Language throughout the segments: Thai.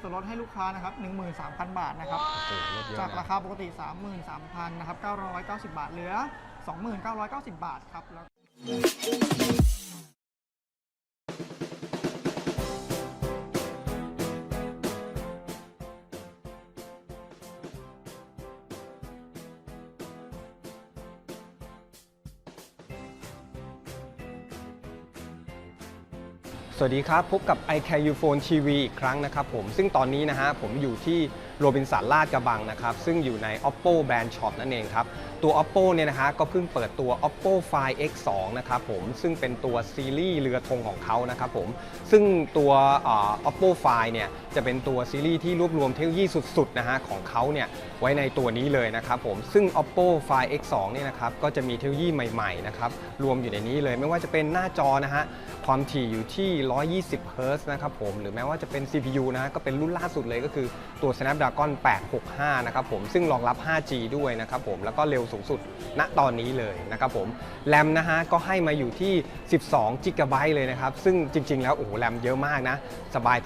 ส่วนลดให้ลูกค้านะครับ13,000 บาทนะครับโอ้โหลดเยอะจากนะราคาปกติ 33,000นะครับ990 บาทเหลือ 2990 บาทครับแล้ว สวัสดีครับ พบกับ i c a r u Phone TV อีกครั้งนะครับผมซึ่งตอนนี้นะฮะผมอยู่ที่โรบินสันลาดกระบังนะครับ ซึ่งอยู่ใน Oppo Brand Shop นั่นเองครับ ตัว Oppo เนี่ยนะฮะก็เพิ่งเปิดตัว Oppo Find X2 นะครับผมซึ่งเป็นตัวซีรีส์เรือธงของเขานะครับผมซึ่งตัวเอ่อ Oppo Find เนี่ยจะเป็นตัวซีรีส์ที่รวบรวมเทคโนโลยีสุดๆนะฮะของเขาเนี่ยไว้ในตัวนี้เลยนะครับผมซึ่ง Oppo Find X2 เนี่ยนะครับก็จะมีเทคโนโลยีใหม่ๆนะครับรวมอยู่ในนี้เลยไม่ว่าจะเป็นหน้าจอนะฮะความถี่อยู่ที่ 120 Hz นะครับผมหรือแม้ว่าจะเป็น CPU นะฮะก็เป็นรุ่นล่าสุดเลยก็คือตัว Snapdragon 865 นะครับผมซึ่งรองรับ 5G ด้วยนะครับผมแล้วก็เร็วสูงสุด ณตอนนี้เลยนะครับผมแรมนะฮะก็ให้มาอยู่ที่ 12 g b เลยนะครับ ซึ่งจริง ๆ แล้วโอ้โหแรมเยอะมากนะ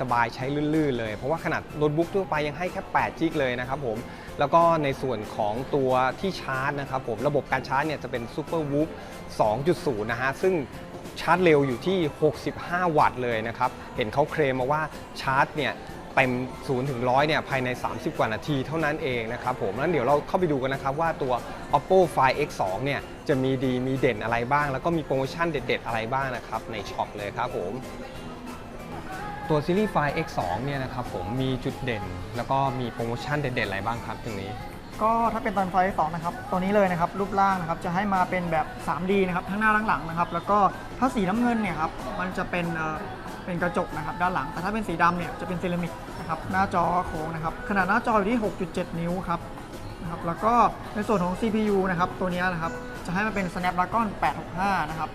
สบายๆใช้ลื่นๆเลย เพราะว่าขนาดโน้ตบุ๊กทั่วไปยังให้แค่8 g b เลยนะครับผมแล้วก็ในส่วนของตัวที่ชาร์จนะครับผมระบบการชาร์จเนี่ยจะเป็น Super w o o p 2.0 นะฮะซึ่งชาร์จเร็วอยู่ที่ 65 วัตต์เลยนะครับ เห็นเขาเคลมมาว่าชาร์จเนี่ย เต็ม0ถึง100เนี่ยภายใน 30 กว่านาทีเท่านั้นเองนะครับผมแล้วเดี๋ยวเราเข้าไปดูกันนะครับว่าตัว Oppo Find X2 เนี่ยจะมีดีมีเด่นอะไรบ้าง แล้วก็มีโปรโมชั่นเด็ด ๆ อะไรบ้างนะครับในช็อปเลยครับผมตัวซีรีส์ Find X2 เนี่ยนะครับผมมีจุดเด่น แล้วก็มีโปรโมชั่นเด็ดๆอะไรบ้างครับตรงนี้ ก็ถ้าเป็นตอนไฟล์สองนะครับตัวนี้เลยนะครับรูปร่างนะครับจะให้มาเป็นแบบ 3D นะครับทั้งหน้าทั้งหลังนะครับแล้วก็ถ้าสีน้ำเงินเนี่ยครับมันจะเป็น เป็นกระจกนะครับด้านหลัง แต่ถ้าเป็นสีดำเนี่ยจะเป็นเซรามิกนะครับหน้าจอโค้งนะครับขนาดหน้าจออยู่ที่ 6.7 นิ้วครับนะครับแล้วก็ในส่วนของ CPU นะครับตัวนี้นะครับจะให้มาเป็น Snapdragon 865 นะครับ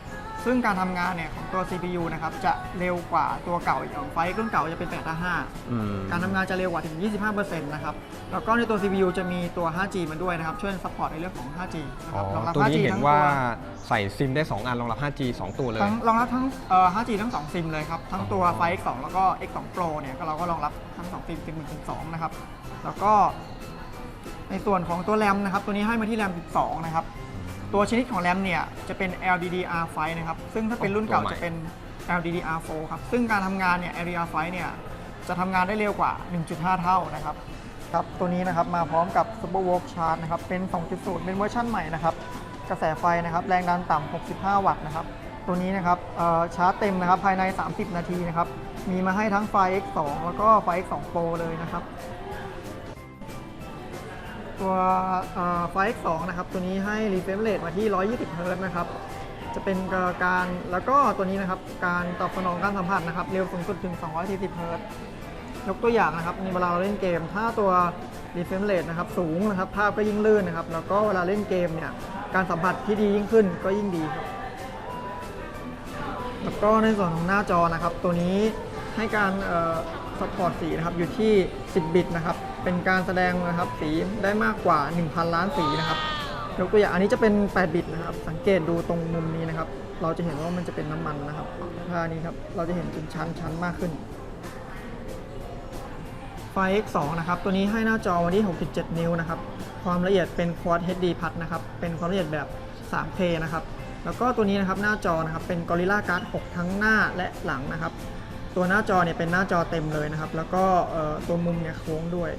ซึ่งการทำงานเนี่ยของตัว CPU นะครับจะเร็วกว่าตัวเก่าอย่างไฟล์รุ่นเก่าจะเป็น855อืม การทำงานจะเร็วกว่าถึง 25%นะครับ แล้วก็ในตัว CPU จะมีตัว 5G มาด้วยนะครับ ช่วยซัพพอร์ตในเรื่องของ 5G นะคอ๋อ รับรองรับ ตัวนี้ 5G เห็นทั้งว่าตัวใส่ซิมได้ 2 อันรองรับ 5G 2 ตัวเลย ทั้งรองรับทั้งเอ่อ 5G ทั้ง 2 ซิมเลยครับ ทั้งตัวอ๋อ ไฟ X2 แล้วก็ X2 Pro เนี่ยก็เราก็รองรับทั้ง 2 ซิมซิม1ซิม2นะครับ แล้วก็ในส่วนของตัวแรมนะครับ ตัวนี้ให้มาที่แรม12 นะครับ ตัวชนิดของแรมเนี่ยจะเป็น LDDR5 นะครับ ซึ่งถ้าเป็นรุ่นเก่าจะเป็น LDDR4 ครับ ซึ่งการทำงานเนี่ย LDDR5 เนี่ยจะทำงานได้เร็วกว่า 1.5 เท่านะครับ ครับ ตัวนี้นะครับมาพร้อมกับ Super Warp Charge นะครับ เป็น 2.0 เป็นเวอร์ชันใหม่นะครับ กระแสไฟนะครับ แรงดันต่ำ 65 วัตต์นะครับ ตัวนี้นะครับเอ่อชาร์จเต็มนะครับ ภายใน 30 นาทีนะครับ มีมาให้ทั้งไฟ X2 แล้วก็ไฟ X2 Pro เลยนะครับ ตัวไฟ X2 นะครับ ตัวนี้ให้ refresh rate มาที่ 120 Hz นะครับ จะเป็นการแล้วก็ตัวนี้นะครับ การตอบสนองการสัมผัสนะครับ เร็วสูงสุดถึง 240 Hz ยกตัวอย่างนะครับในเวลาเราเล่นเกม ถ้าตัว refresh rate นะครับ สูงนะครับ ภาพก็ยิ่งลื่นนะครับ แล้วก็เวลาเล่นเกมเนี่ย การสัมผัสที่ดียิ่งขึ้นก็ยิ่งดีครับ แล้วก็ในส่วนของหน้าจอนะครับ ตัวนี้ให้การ สปอร์ตสีนะครับอยู่ที่ 10 บิตนะครับเป็นการแสดงนะครับสีได้มากกว่า 1,000 ล้านสีนะครับยกตัวอย่างอันนี้จะเป็น 8 บิตนะครับ สังเกตดูตรงมุมนี้นะครับ เราจะเห็นว่ามันจะเป็นน้ำมันนะครับถ้านี้ครับ เราจะเห็นเป็นชั้นชั้นมากขึ้น ไฟ X2 นะครับ ตัวนี้ให้หน้าจอมาที่ 6.7 นิ้วนะครับ ความละเอียดเป็น Quad HD Plus นะครับ เป็นความละเอียดแบบ 3K นะครับ แล้วก็ตัวนี้นะครับหน้าจอนะครับ เป็น Gorilla Glass 6 ทั้งหน้าและหลังนะครับ ตัวหน้าจอเนี่ยเป็นหน้าจอเต็มเลยนะครับ แล้วก็ตัวมุมเนี่ยโค้งด้วย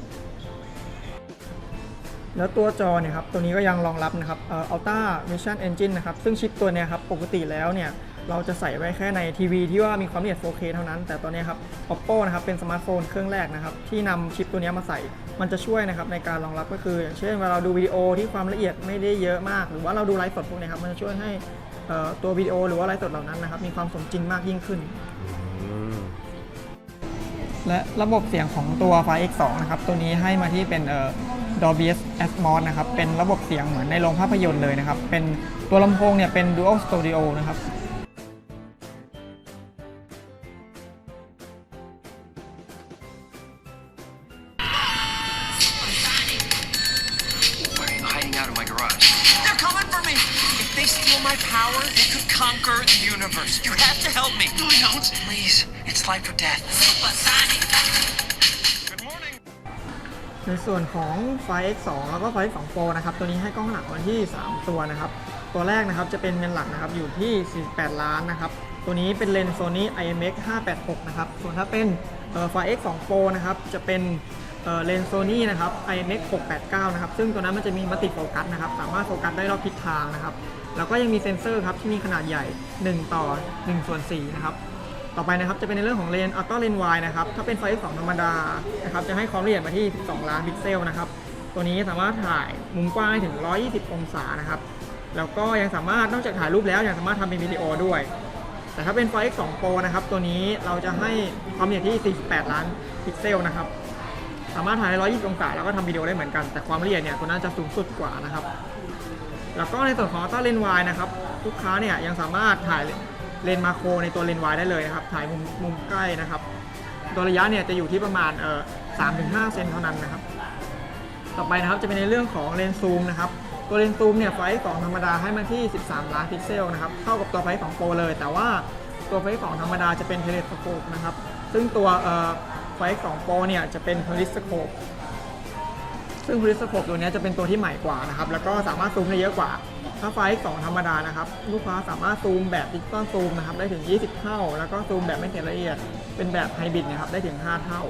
แล้วตัวจอเนี่ยครับตัวนี้ก็ยังรองรับนะครับเอ่อ Ultra Vision Engine นะครับ ซึ่งชิปตัวเนี้ยครับปกติแล้วเนี่ยเราจะใส่ไว้แค่ในทีวีที่ว่ามีความละเอียด 4K เท่านั้น แต่ตัวนี้ครับ Oppo นะครับเป็นสมาร์ทโฟนเครื่องแรกนะครับ ที่นำชิปตัวนี้มาใส่ มันจะช่วยนะครับในการรองรับก็คือ อย่างเช่นเวลาเราดูวิดีโอที่ความละเอียดไม่ได้เยอะมาก หรือว่าเราดูไลฟ์สดพวกนี้ครับ มันจะช่วยให้ตัววิดีโอหรือว่าไลฟ์สดเหล่านั้นนะครับมีความสมจริงมากยิ่งขึ้น และระบบเสียงของตัวไฟ X2 นะครับ ตัวนี้ให้มาที่เป็นเอ่อ Dolby Atmos นะครับ เป็นระบบเสียงเหมือนในโรงภาพยนตร์เลยนะครับ เป็นตัวลำโพงเนี่ยเป็น Dual Stereo นะครับ ในส่วนของไฟ X2 แล้วก็ไฟ X2 Pro นะครับ ตัวนี้ให้กล้องหลักมาที่ 3 ตัวนะครับ ตัวแรกนะครับจะเป็นเมนหลักนะครับอยู่ที่ 48 ล้านนะครับ ตัวนี้เป็นเลนส์ Sony IMX 586 นะครับ ส่วนถ้าเป็นไฟ X2 Pro นะครับ จะเป็นเลนส์ Sony นะครับ IMX 689 นะครับ ซึ่งตัวนั้นมันจะมีมัลติโฟกัสนะครับ สามารถโฟกัสได้รอบทิศทางนะครับ แล้วก็ยังมีเซ็นเซอร์ครับที่มีขนาดใหญ่ 1 ต่อ1ส่วน4นะครับ ต่อไปนะครับจะเป็นในเรื่องของเลนอัลตร้าเลนวายนะครับถ้าเป็นไฟ2ธรรมดานะครับจะให้ความละเอียดมาที่ 12 ล้านพิกเซลนะครับตัวนี้สามารถถ่ายมุมกว้างถึง 120 องศานะครับแล้วก็ยังสามารถนอกจากถ่ายรูปแล้วยังสามารถทำเป็นวิดีโอด้วย แต่ถ้าเป็นไฟ X2 Pro นะครับตัวนี้เราจะให้ความละเอียดที่ 48 ล้านพิกเซลนะครับสามารถถ่ายได้120 องศาแล้วก็ทำวิดีโอได้เหมือนกัน แต่ความละเอียดเนี่ยตัวนั้นจะสูงสุดกว่านะครับแล้วก็ในส่วนของอัลตร้าเลนวายนะครับลูกค้าเนี่ยยังสามารถถ่าย เลนมาโครในตัวเลนวายได้เลยนะครับ ถ่ายมุมมุมใกล้นะครับตัวระยะเนี่ยจะอยู่ที่ประมาณเอ่อ3-5เซนเท่านั้นนะครับ ต่อไปนะครับจะเป็นในเรื่องของเลนส์ซูมนะครับตัวเลนส์ซูมเนี่ยไฟส์2ธรรมดาให้มาที่ 13 ล้านพิกเซลนะครับเท่ากับตัวไฟส์2โปรเลย แต่ว่าตัวไฟส์2ธรรมดาจะเป็นเทเลสโคปนะครับซึ่งตัวเอ่อไฟส์2โปรเนี่ยจะเป็นเฮลิสโคป ซึ่ง p ริสโคปตัวเนี้ยจะเป็นตัวที่ใหม่กว่านะครับ แล้วก็สามารถซูมได้เยอะกว่า ถ้าไฟล์2ธรรมดานะครับ ลูกค้าสามารถซูมแบบดิจิตอลซูมนะครับได้ถึง 20 เท่า แล้วก็ซูมแบบไม่เห็นละเอียด เป็นแบบไฮบริดนะครับได้ถึง 5 เท่า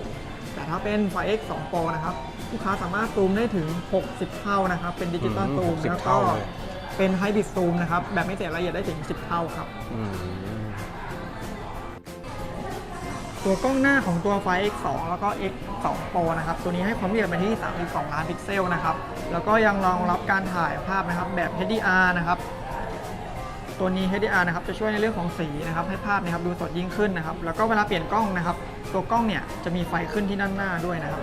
แต่ถ้าเป็นไฟล์ X 2 Pro นะครับ ลูกค้าสามารถซูมได้ถึง 60 เท่านะครับ เป็นดิจิตอลอืมซูม60แล้วก็เท่าเลยเป็นไฮบริดซูมนะครับ แบบไม่เสียละเอียดได้ถึง 10 เท่าครับอืม ตัวกล้องหน้าของตัวไฟ X2 แล้วก็ X2 Pro นะครับ ตัวนี้ให้ความละเอียดไปที่ 32 ล้านพิกเซลนะครับ แล้วก็ยังรองรับการถ่ายภาพนะครับแบบ HDR นะครับ ตัวนี้ HDR นะครับจะช่วยในเรื่องของสีนะครับ ให้ภาพนะครับดูสดยิ่งขึ้นนะครับ แล้วก็เวลาเปลี่ยนกล้องนะครับ ตัวกล้องเนี่ยจะมีไฟขึ้นที่ด้านหน้าด้วยนะครับ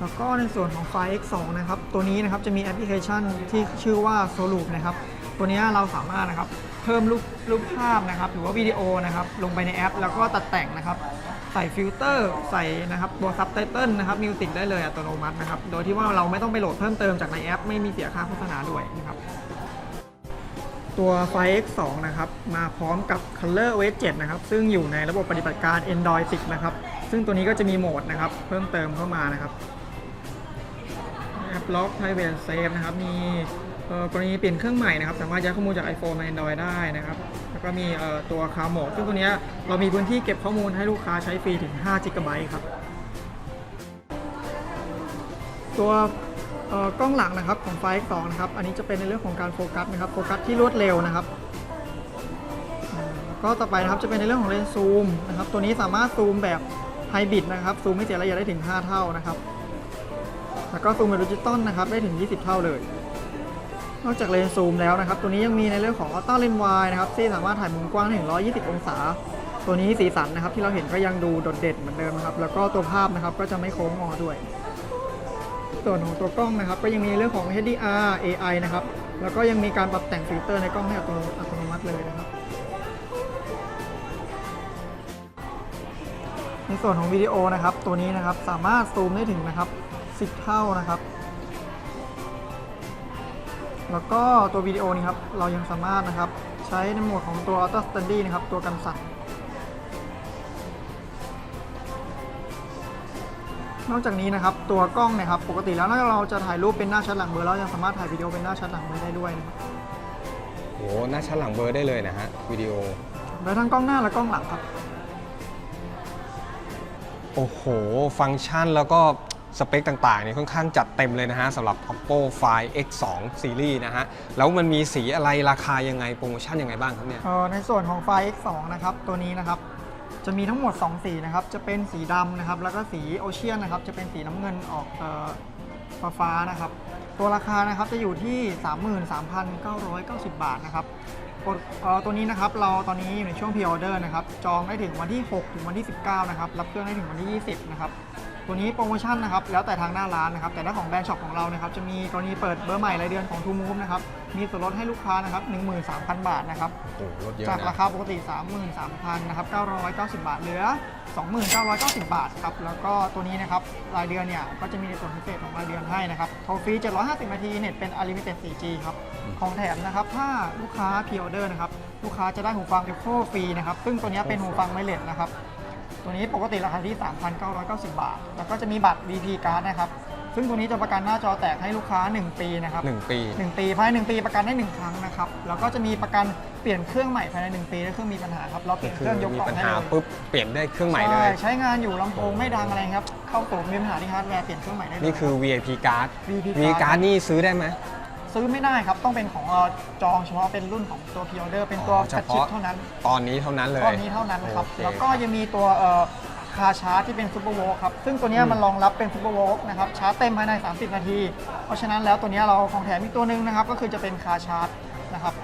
แล้วก็ในส่วนของไฟ X2 นะครับ ตัวนี้นะครับจะมีแอปพลิเคชันที่ชื่อว่า Solup นะครับ ตัวนี้เราสามารถนะครับ เพิ่มรูปรูปภาพนะครับหรือว่าวิดีโอนะครับลงไปในแอป แล้วก็ตัดแต่งนะครับใส่ฟิลเตอร์ใส่นะครับตัวซับไตเติลนะครับมิวสิกได้เลยอัตโนมัตินะครับโดยที่ว่าเราไม่ต้องไปโหลดเพิ่มเติมจากในแอป ไม่มีเสียค่าโฆษณาด้วยนะครับตัวไฟ X2 นะครับมาพร้อมกับ Color OS 7นะครับซึ่งอยู่ในระบบปฏิบัติการ Android 10นะครับซึ่งตัวนี้ก็จะมีโหมดนะครับเพิ่มเติมเข้ามานะครับแอปล็อก Private and Safe นะครับมี กรณีเปลี่ยนเครื่องใหม่นะครับสามารถย้ายข้อมูลจาก iPhone มา Android ได้นะครับแล้วก็มีตัว Cloud Mode ซึ่งตัวนี้เรามีพื้นที่เก็บข้อมูลให้ลูกค้าใช้ฟรีถึง5 g b ครับ ตัวกล้องหลังนะครับของไฟ X2 นะครับ อันนี้จะเป็นในเรื่องของการโฟกัสนะครับโฟกัสที่รวดเร็วนะครับก็ต่อไปนะครับจะเป็นในเรื่องของเลนส์ซูมนะครับตัวนี้สามารถซูมแบบไฮบริดนะครับซูมไม่เสียระยะได้ถึง 5 เท่านะครับ แล้วก็ซูมแบบดิจิตอลนะครับได้ถึง 20 เท่าเลย นอกจากเลนส์ซูมแล้วนะครับ ตัวนี้ยังมีในเรื่องของอัลต้าเลนส์วายนะครับที่สามารถถ่ายมุมกว้างถึง 120 องศา ตัวนี้สีสันนะครับ ที่เราเห็นก็ยังดูโดดเด่นเหมือนเดิมนะครับ แล้วก็ตัวภาพนะครับก็จะไม่โค้งงอด้วย ส่วนของตัวกล้องนะครับ ก็ยังมีเรื่องของ HDR AI นะครับ แล้วก็ยังมีการปรับแต่งฟิลเตอร์ในกล้องให้อัตโนอัตโนมัติเลยนะครับในส่วนของวิดีโอนะครับ ตัวนี้นะครับสามารถซูมได้ถึงนะครับ 10 เท่านะครับ แล้วก็ตัววิดีโอนี้ครับ เรายังสามารถนะครับ ใช้ในโหมดของตัว Auto Steady นะครับ ตัวกันสั่นนอกจากนี้นะครับ ตัวกล้องเนะครับ ปกติแล้วถ้าเราจะถ่ายรูปเป็นหน้าชัดหลังเบอร์เรายังสามารถถ่ายวิดีโอเป็นหน้าชัดหลังเบอร์ได้ด้วยนะครับโหหน้าชั้นหลังเบอร์ได้เลยนะฮะวิดีโอ ได้ทั้งกล้องหน้าและกล้องหลังครับ โอ้โห ฟังก์ชันแล้วก็ สเปคต่างๆเนี่ยค่อนข้างจัดเต็มเลยนะฮะสำหรับ Oppo Find X2 Series นะฮะ แล้วมันมีสีอะไรราคายังไงโปรโมชั่นยังไงบ้างครับเนี่ย เอ่อในส่วนของไฟล์ X2 นะครับ ตัวนี้นะครับ จะมีทั้งหมด 2 สีนะครับ จะเป็นสีดำนะครับ แล้วก็สีโอเชียนนะครับ จะเป็นสีน้ำเงินออกเอ่อฟ้าฟ้าๆนะครับ ตัวราคานะครับจะอยู่ที่ 33,990 บาทนะครับกดเอ่อตัวนี้นะครับเราตอนนี้อยู่ในช่วงพ r ออเดอร์นะครับ จองได้ถึงวันที่ 6 ถึงวันที่ 19 นะครับ รับเครื่องได้ถึงวันที่ 20 นะครับ ตัวนี้โปรโมชั่นนะครับแล้วแต่ทางหน้าร้านนะครับแต่ถ้าของแบรนด์ช็อปของเรานะครับจะมีกรณีเปิดเบอร์ใหม่รายเดือนของ True Move นะครับมีส่วนลดให้ลูกค้านะครับ13,000 บาทนะครับโอ้โหลดเยอะจากรานะ คาปกติ 33,000นะครับ990 บาทเหลือ 2990 บาทครับแล้วก็ตัวนี้นะครับรายเดือนเนี่ยก็จะมีในส่วนพิเศษของรายเดือนให้นะครับโทรฟรี 750 นาทีเน็ตเป็น Unlimited 4G ครับของแถมนะครับถ้าลูกค้าพ r ออเดอร์นะครับลูกค้าจะได้หูฟัง Echo ฟรีนะครับซึ่งตัวเนี้ยเป็นหูฟังไวเลสนะครับ ตัวนี้ปกติราคาที่ 3,990 บาท แล้วก็จะมีบัตร VP Card นะครับ ซึ่งตัวนี้จะประกันหน้าจอแตกให้ลูกค้า 1 ปีนะครับ1ปี1ปีภายใน1ปีประกันได้1ครั้งนะครับ แล้วก็จะมีประกันเปลี่ยนเครื่องใหม่ภายใน1ปีถ้าเครื่องมีปัญหาครับ เราเปลี่ยนเคคือรื่องยกมีกล่องปัญให้หาเลยปุ๊บเปลี่ยนได้เครื่องใหม่เลใช่ยใช้งานอยู่ลำโพงไม่ดังอะไรครับ เข้าสู่มีปัญหาที่ฮาร์ดแวร์เปลี่ยนเครื่องใหม่ได้เลย นี่คือ VIP card VIP VIP card card นี่ซื้อได้ไหม ซื้อไม่ได้ครับ ต้องเป็นของเอ่อจองเฉพาะเป็นรุ่นของตัวพิออเดอร์เป็นตัวอ๋อเฉแฟชชิปพาะเท่านั้น ตอนนี้เท่านั้นเลยก้อนนี้เท่านั้นครับ โอเคแล้วก็ยังมีตัวเอ่อคาชาร์จที่เป็นซูเปอร์โวลต์ครับ ซึ่งตัวเนี้ยอืมมันรองรับเป็นซูเปอร์โวลต์นะครับ ชาร์จเต็มภายใน 30 นาที เพราะฉะนั้นแล้วตัวเนี้ยเราของแถมอีกตัวหนึ่งนะครับ ก็คือจะเป็นคาชาร์จนะครับ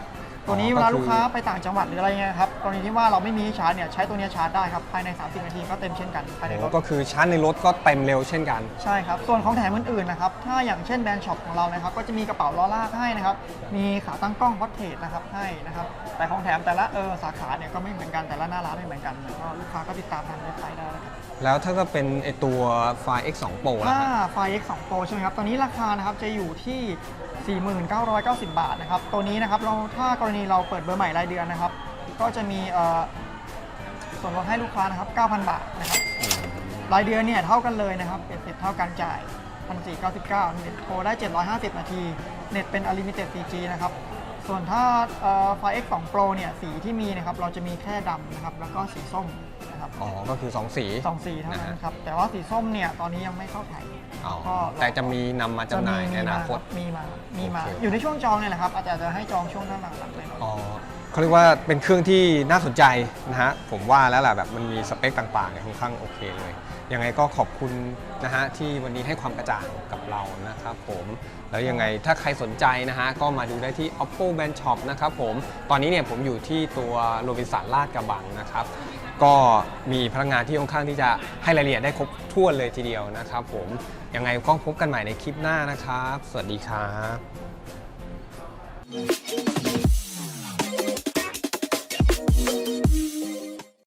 ตัวนี้เวลาลูกค้าไปต่างจังหวัดหรืออะไรเงี้ยครับกรณีที่ว่าเราไม่มีชาร์จเนี่ยใช้ตัวเนี้ยชาร์จได้ครับภายใน 30 นาทีก็เต็มเช่นกันภายในรโอ้ถก็คือชาร์จในรถก็เต็มเร็วเช่นกัน ใช่ครับ ส่วนของแถมอื่นๆนะครับถ้าอย่างเช่นแบรนด์ช็อปของเรานะครับก็จะมีกระเป๋าล้อลากให้นะครับมีขาตั้งกล้องพอดเทรนะครับให้นะครับแต่ของแถมแต่ละเออสาขาเนี่ยก็ไม่เหมือนกันแต่ละหน้าร้านไม่เหมือนกันแล้วก็ลูกค้าก็ติดตามทางเว็บไซต์ได้นะครับแล้วถ้าก็เป็นไอตัวไฟล์ X2 Pro ล่ะถ้าฮะไฟ X2 Pro ใช่ไหมครับตอนนี้ราคานะครับจะอยู่ที่ 4990 บาทนะครับ ตัวนี้นะครับเราถ้ากรณีเราเปิดเบอร์ใหม่รายเดือนนะครับ ก็จะมีส่วนลดให้ลูกค้านะครับ 9,000 บาทนะครับ รายเดือนเนี่ยเท่ากันเลยนะครับเป็นเสร็จเท่ากันจ่าย 1,499เน็ตโทรได้ 750 นาที เน็ตเป็นอลิมิเต็ด 4G นะครับ ส่วนถ้าไฟ X2 Pro เนี่ยสีที่มีนะครับเราจะมีแค่ดำนะครับแล้วก็สีส้มนะครับอ๋อ ก็คือ 2 สี สองสีเท่านั้นะนฮะ ครับ แต่ว่าสีส้มเนี่ยตอนนี้ยังไม่เข้าไทยอ๋อก็รอแต่จะมีนำมาจำหน่ายในอนาคต มีมามีมา โอเค อยู่ในช่วงจองเนี่ยแหละครับอาจจะให้จองช่วงด้านหลังๆเลยอ๋อเขาเรียกว่าเป็นเครื่องที่น่าสนใจนะฮะ ผมว่าแล้วแหละแบบมันมีสเปคต่างๆเนี่ยค่อนข้างโอเคเลย ยังไงก็ขอบคุณนะฮะที่วันนี้ให้ความกระจ่างกับเรานะครับผมแล้วยังไงถ้าใครสนใจนะฮะก็มาดูได้ที่ oppo band shop นะครับผมตอนนี้เนี่ยผมอยู่ที่ตัวโรบินสันลาดกระบังนะครับก็มีพนักงานที่ค่อนข้างที่จะให้รายละเอียดได้ครบถ้วนเลยทีเดียวนะครับผมยังไงก็พบกันใหม่ในคลิปหน้านะครับ สวัสดีครับ